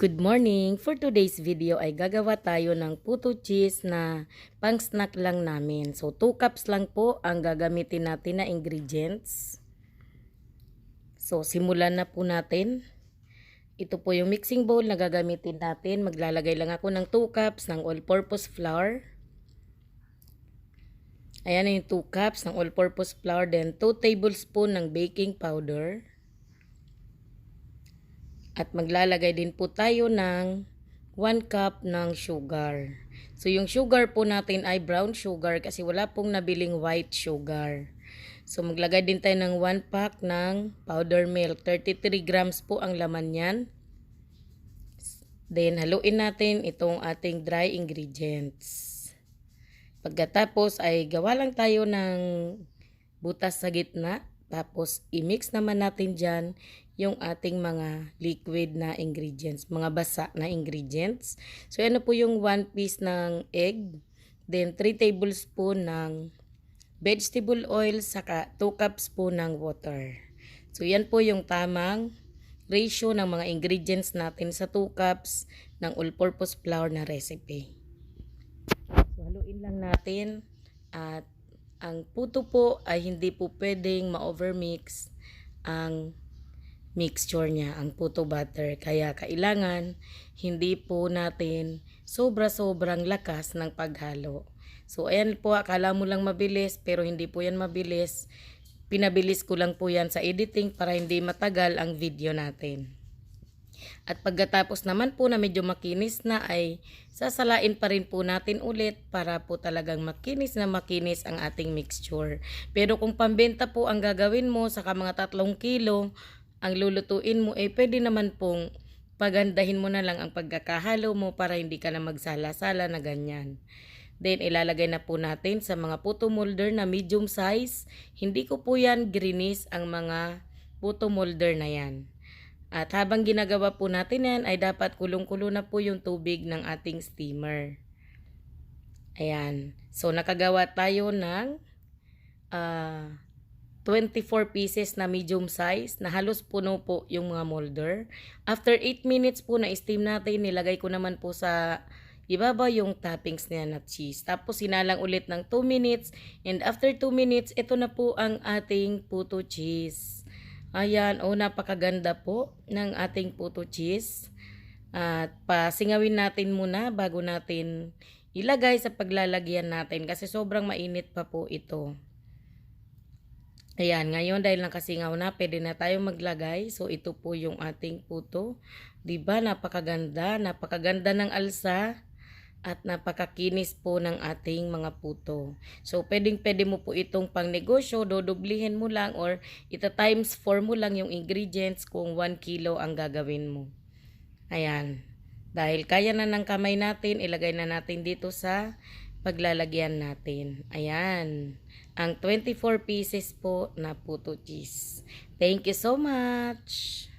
Good morning! For today's video ay gagawa tayo ng puto cheese na pang snack lang namin. So 2 cups lang po ang gagamitin natin na ingredients. So simulan na po natin. Ito po yung mixing bowl na gagamitin natin. Maglalagay lang ako ng 2 cups ng all-purpose flour. Ayan na yung 2 cups ng all-purpose flour. Then 2 tablespoon ng baking powder. At maglalagay din po tayo ng 1 cup ng sugar. So yung sugar po natin ay brown sugar kasi wala pong nabiling white sugar. So maglagay din tayo ng 1 pack ng powder milk. 33 grams po ang laman yan. Then haluin natin itong ating dry ingredients. Pagkatapos ay gawa lang tayo ng butas sa gitna. Tapos i-mix naman natin dyan yung ating mga liquid na ingredients, mga basa na ingredients. So ano po yung 1 piece ng egg, then 3 tablespoon ng vegetable oil, saka 2 cups po ng water. So yan po yung tamang ratio ng mga ingredients natin sa 2 cups ng all-purpose flour na recipe. So haluin lang natin at ang puto po ay hindi po pwedeng ma-overmix ang mixture niya, ang puto butter. Kaya kailangan hindi po natin sobra-sobrang lakas ng paghalo. So ayan po, akala mo lang mabilis pero hindi po yan mabilis. Pinabilis ko lang po yan sa editing para hindi matagal ang video natin. At pagkatapos naman po na medyo makinis na ay sasalain pa rin po natin ulit para po talagang makinis na makinis ang ating mixture. Pero kung pambenta po ang gagawin mo sa mga tatlong kilo, ang lulutuin mo eh pwede naman pong pagandahin mo na lang ang pagkakahalo mo para hindi ka na magsala-sala na ganyan. Then ilalagay na po natin sa mga puto molder na medium size. Hindi ko po yan grinis ang mga puto molder na yan. At habang ginagawa po natin yan, ay dapat kulong-kulo na po yung tubig ng ating steamer. Ayan. So, nakagawa tayo ng ah, 24 pieces na medium size na halos puno po yung mga molder. After 8 minutes po na steam natin, nilagay ko naman po sa ibaba yung toppings niya na cheese. Tapos sinalang ulit ng 2 minutes and after 2 minutes, ito na po ang ating puto cheese. Ayan, oh napakaganda po ng ating puto cheese. At pasingawin natin muna bago natin ilagay sa paglalagyan natin kasi sobrang mainit pa po ito. Ayan, ngayon dahil nakasingaw na, pwede na tayo maglagay. So ito po yung ating puto. ba? Napakaganda, napakaganda ng alsa at napakakinis po ng ating mga puto. So, pwedeng pwede mo po itong pang negosyo, dodoblihin mo lang or ita times 4 mo lang yung ingredients kung 1 kilo ang gagawin mo. Ayan. Dahil kaya na ng kamay natin, ilagay na natin dito sa paglalagyan natin. Ayan. Ang 24 pieces po na puto cheese. Thank you so much!